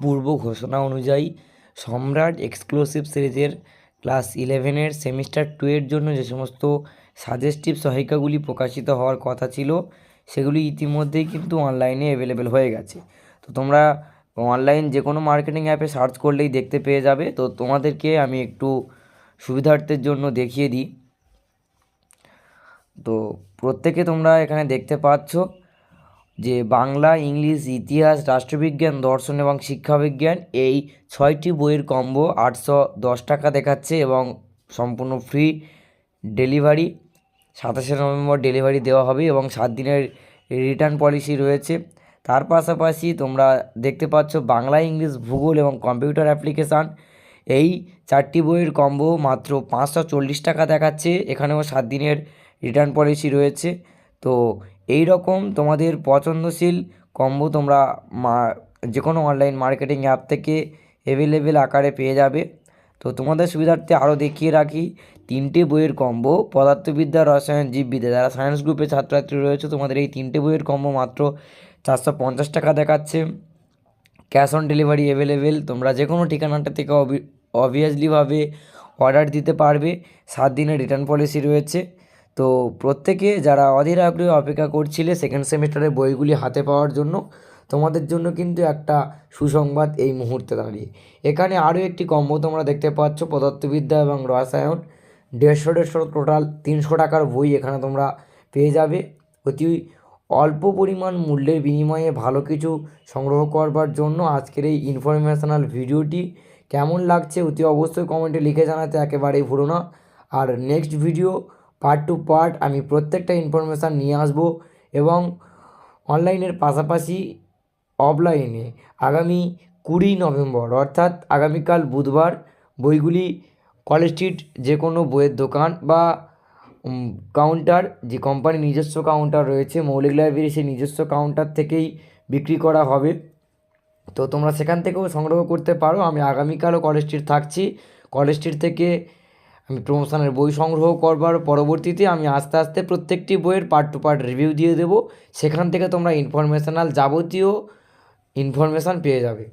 পূর্ব ঘোষণা অনুযায়ী সম্রাট এক্সক্লুসিভ সিরিজের ক্লাস ইলেভেনের সেমিস্টার টু এর জন্য যে সমস্ত সাজেস্টিভ সহায়িকাগুলি প্রকাশিত হওয়ার কথা ছিল, সেগুলি ইতিমধ্যেই কিন্তু অনলাইনে অ্যাভেলেবেল হয়ে গেছে। তো তোমরা অনলাইন যে কোনো মার্কেটিং অ্যাপে সার্চ করলেই দেখতে পেয়ে যাবে। তো তোমাদেরকে আমি একটু সুবিধার্থের জন্য দেখিয়ে দিই। তো প্রত্যেকে তোমরা এখানে দেখতে পাচ্ছ যে বাংলা, ইংলিশ, ইতিহাস, রাষ্ট্রবিজ্ঞান, দর্শন এবং শিক্ষাবিজ্ঞান এই ছয়টি বইয়ের কম্বো আটশো দশ টাকা দেখাচ্ছে এবং সম্পূর্ণ ফ্রি ডেলিভারি। সাতাশে নভেম্বর ডেলিভারি দেওয়া হবে এবং সাত দিনের রিটার্ন পলিসি রয়েছে। তার পাশাপাশি তোমরা দেখতে পাচ্ছ বাংলা, ইংলিশ, ভূগোল এবং কম্পিউটার অ্যাপ্লিকেশান। এই চারটি বইয়ের কম্বো মাত্র পাঁচশো চল্লিশ টাকা দেখাচ্ছে। এখানেও সাত দিনের রিটার্ন পলিসি রয়েছে। তো এই রকম তোমাদের পছন্দশীল কম্বো তোমরা মা যে কোনো অনলাইন মার্কেটিং অ্যাপ থেকে অ্যাভেলেবেল আকারে পেয়ে যাবে। তো তোমাদের সুবিধার্থে আরও দেখিয়ে রাখি, তিনটে বইয়ের কম্বো পদার্থবিদ্যা, রসায়ন, জীববিদ্যা। যারা সায়েন্স গ্রুপে ছাত্রছাত্রী রয়েছে, তোমাদের এই তিনটে বইয়ের কম্বো মাত্র চারশো পঞ্চাশ টাকা দেখাচ্ছে। ক্যাশ অন ডেলিভারি অ্যাভেলেবেল তোমরা যে কোনো ঠিকানাটা থেকে অবভিয়াসলিভাবে অর্ডার দিতে পারবে। সাত দিনের রিটার্ন পলিসি রয়েছে। তো প্রত্যেকে যারা অধীর আগ্রহে অপেক্ষা করছিলে সেকেন্ড সেমিস্টারের বইগুলি হাতে পাওয়ার জন্য, তোমাদের জন্য কিন্তু একটা সুসংবাদ এই মুহূর্তে দাঁড়িয়ে। এখানে আরও একটি কম্বো তোমরা দেখতে পাচ্ছ, পদার্থবিদ্যা এবং রসায়ন। দেড়শো দেড়শো টোটাল তিনশো টাকার বই এখানে তোমরা পেয়ে যাবে। অতি অল্প পরিমাণ মূল্যের বিনিময়ে ভালো কিছু সংগ্রহ করবার জন্য আজকের এই ইনফরমেশনাল ভিডিওটি। কেমন লাগছে অতি অবশ্যই কমেন্টে লিখে জানাতে একেবারেই ভুলো না। আর next video part two part আমি প্রত্যেকটা ইনফরমেশান নিয়ে আসব এবং অনলাইনের পাশাপাশি অফলাইনে আগামী কুড়ি নভেম্বর, অর্থাৎ আগামীকাল বুধবার, বইগুলি কলেজ স্ট্রিট যে কোনো বইয়ের দোকান বা কাউন্টার যে কোম্পানির নিজস্ব কাউন্টার রয়েছে, মৌলিক লাইব্রেরি সেই নিজস্ব কাউন্টার থেকেই বিক্রি করা হবে। তো তোমরা সেখান থেকেও সংগ্রহ করতে পারো। আমি আগামীকালও কলেজ স্ট্রিট থাকছি। কলেজ স্ট্রিট থেকে আমি প্রমোশনের বই সংগ্রহ করবার পরবর্তীতে আমি আস্তে আস্তে প্রত্যেকটি বইয়ের পার্ট টু পার্ট রিভিউ দিয়ে দেবো। সেখান থেকে তোমরা ইনফরমেশনাল যাবতীয় ইনফরমেশান পেয়ে যাবে।